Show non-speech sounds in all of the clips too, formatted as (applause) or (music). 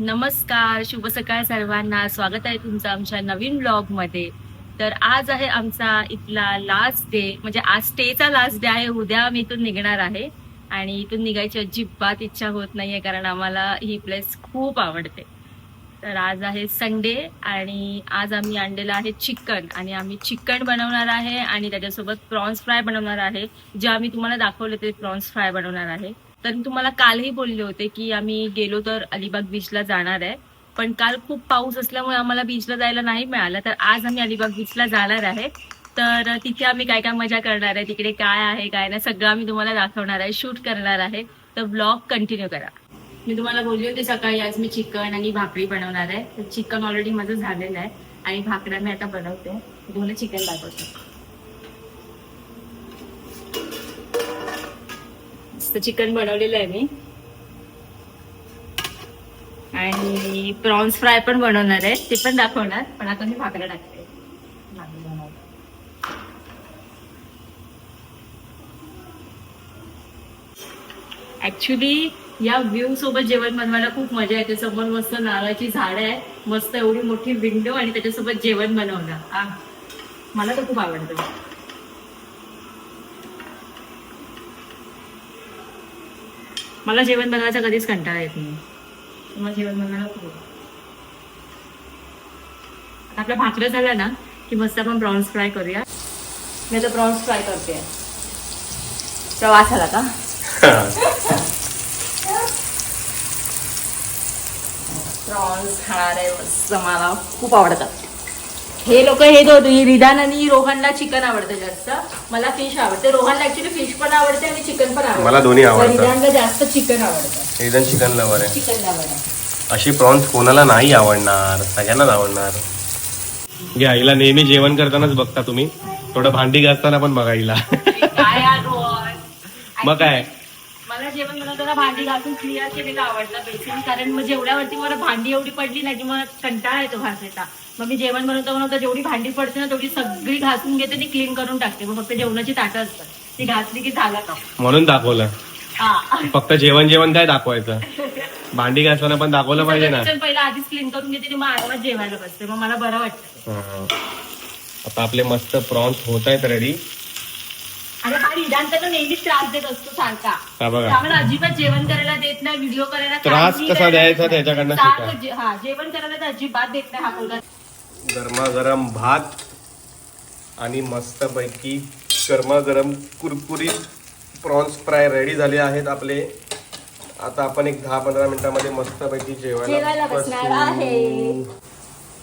नमस्कार शुभ सकाळ सर्वांना. स्वागत आहे तुमचं आमच्या नवीन ब्लॉगमध्ये तर आज आहे आमचा इथला लास्ट डे म्हणजे आज स्टेचा लास्ट डे आहे. उद्या मी इथून निघणार आहे. आणि इथून निघायची अजिबात इच्छा होत नाहीये कारण आम्हाला ही प्लेस खूप आवडते. तर आज आहे संडे आणि आज आम्ही आणलेलं आहे चिकन आणि आम्ही चिकन बनवणार आहे आणि त्याच्यासोबत प्रॉन्स फ्राय बनवणार आहे. जे आम्ही तुम्हाला दाखवले ते प्रॉन्स फ्राय बनवणार आहे. तर मी तुम्हाला कालही बोलले होते की आम्ही गेलो तर अलिबाग बीचला जाणार आहे. पण काल खूप पाऊस असल्यामुळे आम्हाला बीचला जायला नाही मिळालं. तर आज आम्ही अलिबाग बीचला जाणार आहे. तर तिथे आम्ही काय काय मजा करणार आहे तिकडे काय आहे काय नाही सगळं आम्ही तुम्हाला दाखवणार आहे शूट करणार आहे. तर ब्लॉग कंटिन्यू करा. मी तुम्हाला बोलली होती सकाळी आज मी चिकन आणि भाकरी बनवणार आहे. तर चिकन ऑलरेडी माझं झालेलं आहे. आणि भाकऱ्या मी आता बनवते. दोन्ही चिकन दाखवते. मस्त चिकन बनवलेलं आहे मी. आणि प्रॉन्स फ्राय पण बनवणार आहे. ते पण दाखवणार पण आता मी भाकऱ्या टाकते. ऍक्च्युली या व्ह्यू सोबत जेवण बनवायला खूप मजा येते. समोर मस्त नारळाची झाड आहे. मस्त एवढी मोठी विंडो आणि त्याच्यासोबत जेवण बनवणं. मला तर खूप आवडतं. मला जेवण बनवायचा कधीच कंटाळा येत नाही. मला जेवण बनवायला खूप आपल्या भाकऱ्या झाल्या ना की मस्त आपण प्रॉन्स फ्राय करूया. मी आता प्रॉन्स फ्राय करते. प्रवास आला का? (laughs) प्रॉन्स खाणार मस्त मला खूप आवडतात. हे लोक हे दोन रिदान आणि रोहनला चिकन आवडतं जास्त. मला फिश आवडते. रोहनला ऍक्च्युली फिश पण आवडते आणि चिकन पण आवडते. मला दोन्ही आवडतं. पण रिदानला जास्त चिकन आवडतं. एकदम चिकन लवर आहे. चिकन आवडतं अशी प्रॉन्स कोणाला नाही आवडणार. सगळ्यांनाच आवडणार. घ्या हिला नेहमी जेवण करतानाच बघता तुम्ही. थोडं भांडी घासताना पण बघा हिला काय यार रोहन? मग काय? मला जेवण बनवताना भांडी घासून क्लिअर केलेलं आवडतं बेसिक कारण मग जेवढ्यावरती मला भांडी एवढी पडली नाही की मला कंटाळा येतो घासायचा मग मी जेवण बनवता बनवता जेवढी भांडी पडते ना तेवढी सगळी घासून घेते ती क्लीन करून टाकते. मग फक्त जेवणाची ताटं असतात. ती घासली की झाला का म्हणून दाखवलं. हा. फक्त जेवण जेवण काय दाखवायचं? भांडी घासताना पण दाखवलं पाहिजे ना. किचन पहिला आधीच क्लीन करून घेते मग आरामात जेवायला बसते. मग मला बरं वाटतं. हा. आता आपले मस्त प्रॉन्स होत आहेत रेडी आणि हा निदान तर नेहमीच त्रास देत असतो सारखा. हा बघा? त्यामुळे अजिबात जेवण करायला देत नाही व्हिडिओ करायला त्रास कसा द्यायचा. त्याच्याकडनं सारखं शिका. जे- हा जेवण करायला तर अजिबात देत नाही हा मुलगा. गरमागरम भात आणि मस्त पैकी गरमागरम कुरकुरीत प्रॉन्स फ्राय रेडी झाले आहेत आपले. आता आपण एक दहा पंधरा मिनिटामध्ये मस्त पैकी जेवायला बसू.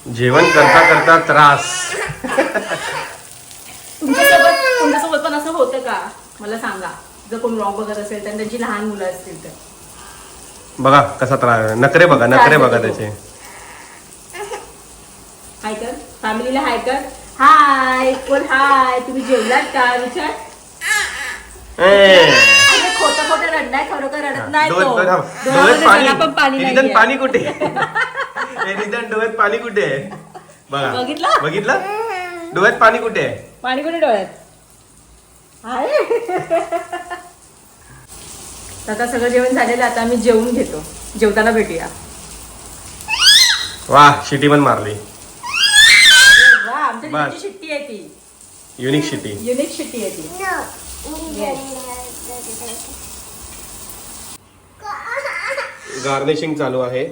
जेवण करता करता त्रास. तुमच्यासोबत तुमच्यासोबत पण असं होतं का? मला सांगा. जर कोण ब्लॉग बघत असेल तर त्यांची लहान मुलं असतील तर. बघा कसा त्रास नखरे बघा नखरे बघा त्याचे. हाय कर. फॅमिलीला हाय कर. हाय. कोण हाय. तुम्ही जेवलात का? विचार. खोटं खोटं रडलाय. खरोखर रडत नाही तो. डोळ्यात- थांब. डोळ्यामध्ये डोळ्यात जरा पण. पाणी पाणी निदान नाहीये. पाणी कुठे? डोळ्यात पाणी कुठे? आहे बघा. बघितलं? बघितलं? डोळ्यात पाणी कुठे? आहे पाणी कुठे डोळ्यात? आहे. आता सगळं जेवण झालेलं आता आम्ही जेवून घेतो. जेवताना भेटूया. वा शिटी पण मारली. आमच्या बस. शिट्टी आहे ती. युनिक शिटी युनिक शिट्टी आहे ती. गार्निशिंग चालू आहे.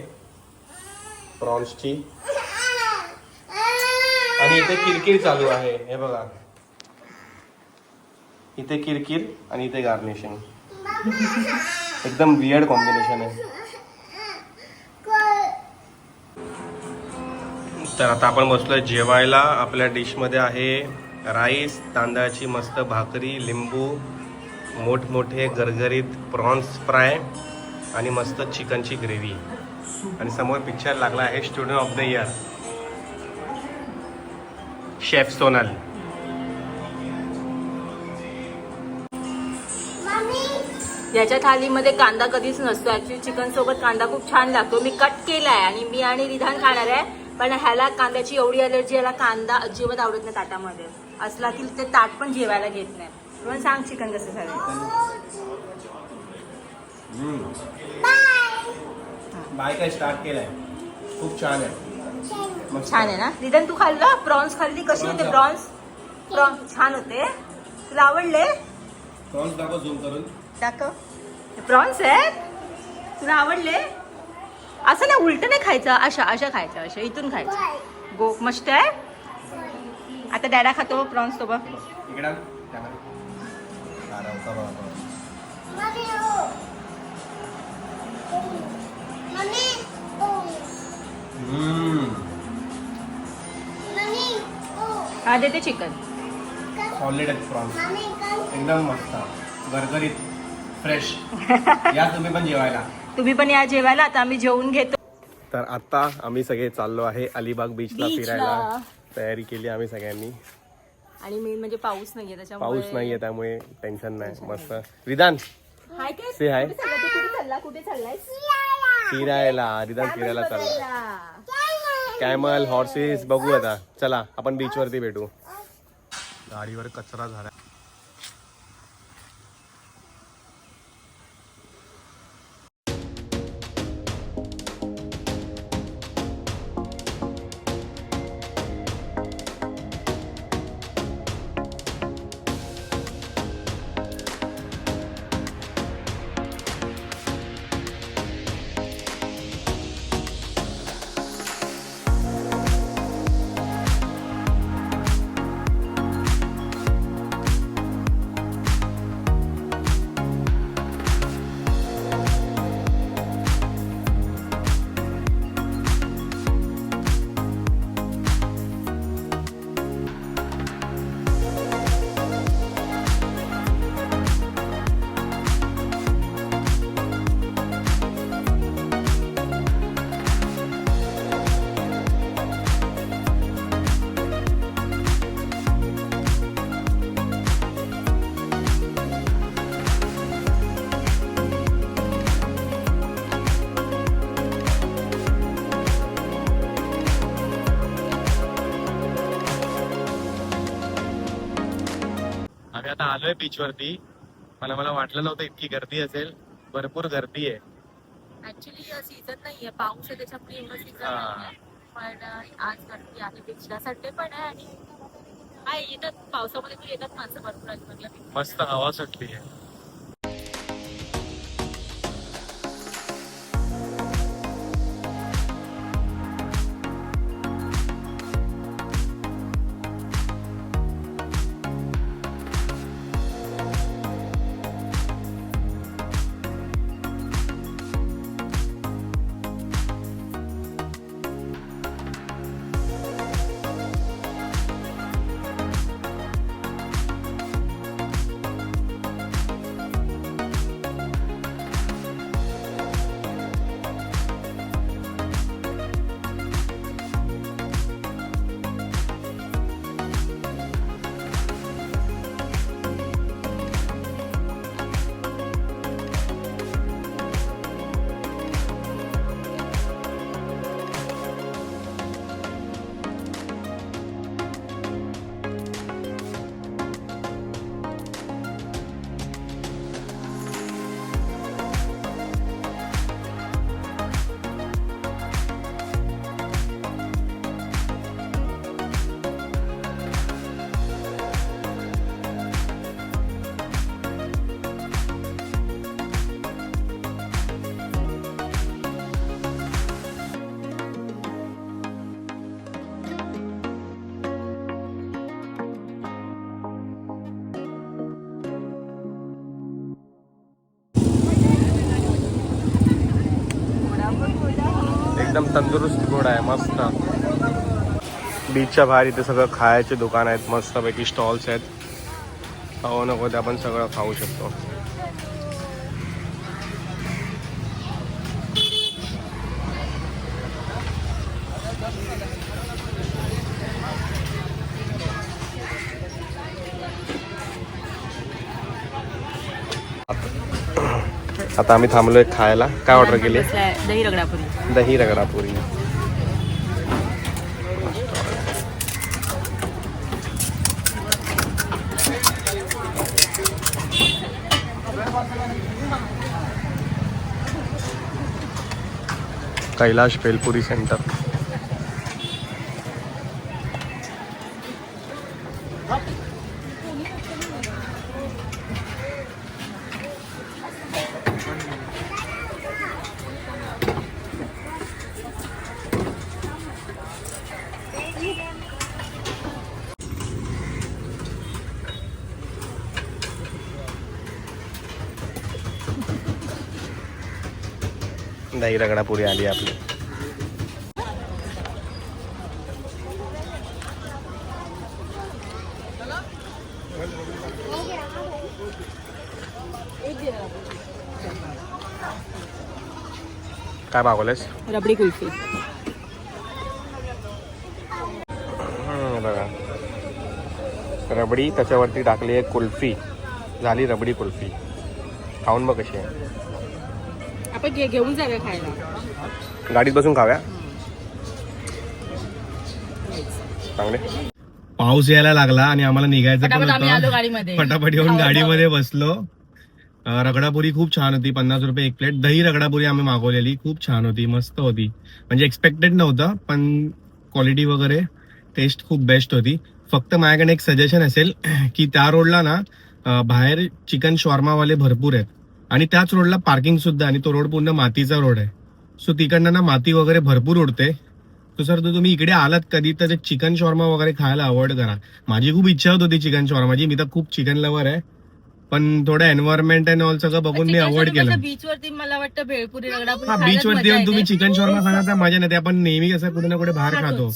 प्रॉन्सची आणि इथे किरकिर चालू आहे. हे बघा. इथे किरकिर आणि इथे गार्निशिंग (laughs) एकदम वियर्ड कॉम्बिनेशन आहे. तर आता आपण बसलोय जेवायला. आपल्या डिशमध्ये आहे राईस तांदळाची मस्त भाकरी लिंबू मोठमोठे गरगरीत प्रॉन्स फ्राय आणि मस्त चिकनची ग्रेव्ही आणि समोर पिक्चर लागला आहे student of the year chef Sonal याच्या थालीमध्ये कांदा कधीच नसतो. ऍक्च्युली चिकन सोबत कांदा खूप छान लागतो. मी कट केलाय आणि मी आणि विधान खाणार आहे. पण ह्याला कांद्याची एवढी अलर्जी याला कांदा अजिबात आवडत नाही ताटामध्ये. असला की ते ताट पण जेवायला घेत नाही. म्हणून सांग चिकन कसं झालं बायका स्टार्ट केलाय. खूप छान आहे. छान आहे ना? रिटर्न तू खाल्लं? प्रॉन्स खाल्ली? कशी होते प्रॉन्स प्रॉन्स छान होते. तुला आवडले? प्रॉन्स दाखव झूम करून. दाखव. प्रॉन्स आहेत? तुला आवडले? असं नाही उलट नाही खायचं अशा अशा खायचं अशा इथून खायचं. गो मस्त आहे? आता डॅडा खातो प्रॉन्स तो. हा. हा देते चिकन. सॉलिड आहेत प्रॉन्स. एकदम मस्त. गरगरीत फ्रेश (laughs) या तुम्ही पण जेवायला. तुम्ही पण या जेवायला आता आम्ही जेवून घेतो. तर आता आम्ही सगळे चाललो आहे अलिबाग बीचला Beach ला. फिरायला. तयारी केली आम्ही सगळ्यांनी. आणि मेन म्हणजे पाऊस नाहीये त्याच्यामुळे पाऊस नाहीये त्यामुळे टेन्शन नाही. मस्त. हाय काय से हाय कुठे चालला? तू कुठे चालला? कुठे चाललाय? फिरायला. विधान फिरायला चालला. कॅमल हॉर्सेस बघू आता. चला आपण बीच वरती भेटू. गाडीवर कचरा झाला आता आलोय बीच वरती. मला मला वाटलं नव्हतं इतकी गर्दी असेल. भरपूर गर्दी आहे. ऍक्च्युली सीझन नाहीये. पाऊस आहे त्याच्यामुळे एवढं सीझन हा. नाहीये. पण आज गर्दी आहे. बीचला संडे पण आहे आणि आहे येतात. पावसामध्ये येतात माणसं भरपूर आहेत मस्त हवा सुटली आहे. एकदम तंदुरुस्त घोडा आहे मस्त. बीचच्या बाहेर इथे सगळं खायचे दुकान आहेत मस्तपैकी स्टॉल्स आहेत. हो नको ते आपण सगळं खाऊ शकतो. आता आम्ही थांबलोय खायला. काय ऑर्डर केली? दही रगडापुरी. दही रगडापुरी. कैलाश भेलपुरी सेंटर दही रगडा पुरी आली आपली. काय मागवलेस रबडी कुल्फी. बघा. रबडी त्याच्यावरती टाकली आहे कुल्फी. झाली रबडी कुल्फी. खाऊन बघ कशी आहे. आपण घेऊन जाऊया खायला. गाडीत बसून खाव्या चांगले. पाऊस यायला लागला आणि आम्हाला निघायचं पण पटापट आम्ही आलो होतं गाडीमध्ये. पटापट येऊन गाडीमध्ये बसलो. अं, रगडापुरी खूप छान होती पन्नास रुपये एक प्लेट. दही रगडापुरी आम्ही मागवलेली खूप छान होती मस्त होती. म्हणजे एक्सपेक्टेड नव्हतं पण क्वालिटी वगैरे टेस्ट खूप बेस्ट होती. फक्त माझ्याकडे एक सजेशन असेल की त्या रोडला ना अं, बाहेर चिकन शॉर्मावाले भरपूर आहेत. आणि त्याच रोडला पार्किंग सुद्धा आणि तो रोड पूर्ण मातीचा रोड आहे. सो तिकडनं ना माती वगैरे भरपूर उडते. तो सर तर तुम्ही इकडे आलात कधी तर चिकन शॉर्मा वगैरे खायला अवॉइड करा. माझी खूप इच्छा होत होती चिकन शॉर्माची मी तर खूप चिकन लवर आहे. पण थोडं एन्व्हायरमेंट अँड ऑल सगळं बघून मी अवॉइड केलं. बीच वरती मला वाटतं भेळपुरी हा बीच वरती येऊन. तुम्ही चिकन शॉर्मा खाण्याचा मजा नाही आपण नेहमी कसं कुठे ना कुठे बाहेर खातो.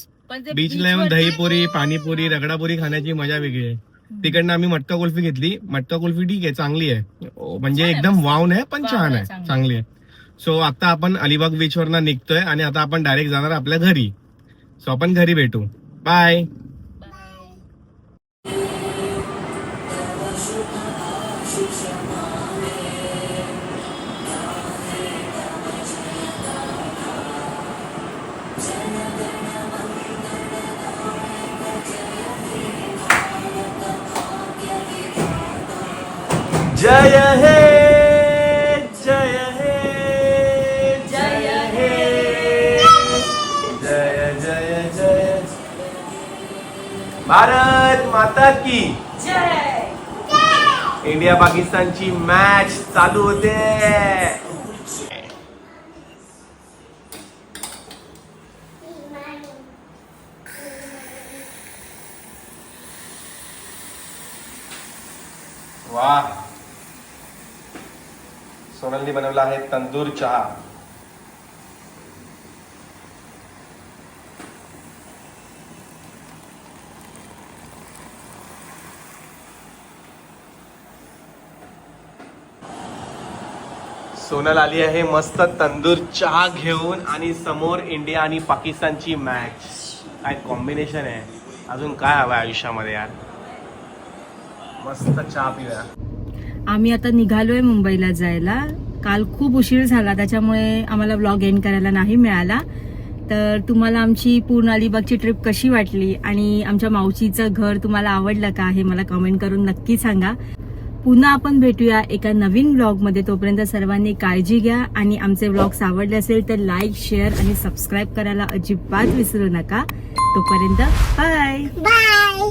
बीचला येऊन दहीपुरी पाणीपुरी रगडापुरी खाण्याची मजा वेगळी आहे. तिकडनं आम्ही मटका कुल्फी घेतली. मटका कुल्फी ठीक आहे चांगली आहे. ओ, म्हणजे आहे, एकदम. वाव नाही पण छान आहे, आहे चांगली. चांगली आहे. सो आता आपण अलिबाग बीच वरनं निघतोय आणि आता आपण डायरेक्ट जाणार आपल्या घरी. सो आपण घरी भेटू. बाय इंडिया पाकिस्तानची मॅच चालू होते. वा सोनलनी बनवला आहे तंदूर चहा. सोनल आली आहे मस्त तंदूर चहा घेऊन आणि समोर इंडिया आणि पाकिस्तानची मॅच काय कॉम्बिनेशन आहे. अजून काय हवं आयुष्यामध्ये यार? मस्त चहा पिऊया. आम्ही आता निघालोय मुंबईला जायला. काल खूप उशीर झाला त्याच्यामुळे आम्हाला ब्लॉग एंड करायला नाही मिळाला. तर तुम्हाला आमची पूर्ण अलिबागची ट्रिप कशी वाटली? आणि आमच्या मावशीचं घर तुम्हाला आवडलं का हे मला कमेंट करून नक्की सांगा. पुन्हा आपण भेटूया एका नवीन ब्लॉगमध्ये तोपर्यंत सर्वांनी काळजी घ्या आणि आमचे ब्लॉग्स आवडले असेल तर लाईक शेअर आणि सबस्क्राईब करायला अजिबात विसरू नका. तोपर्यंत बाय बाय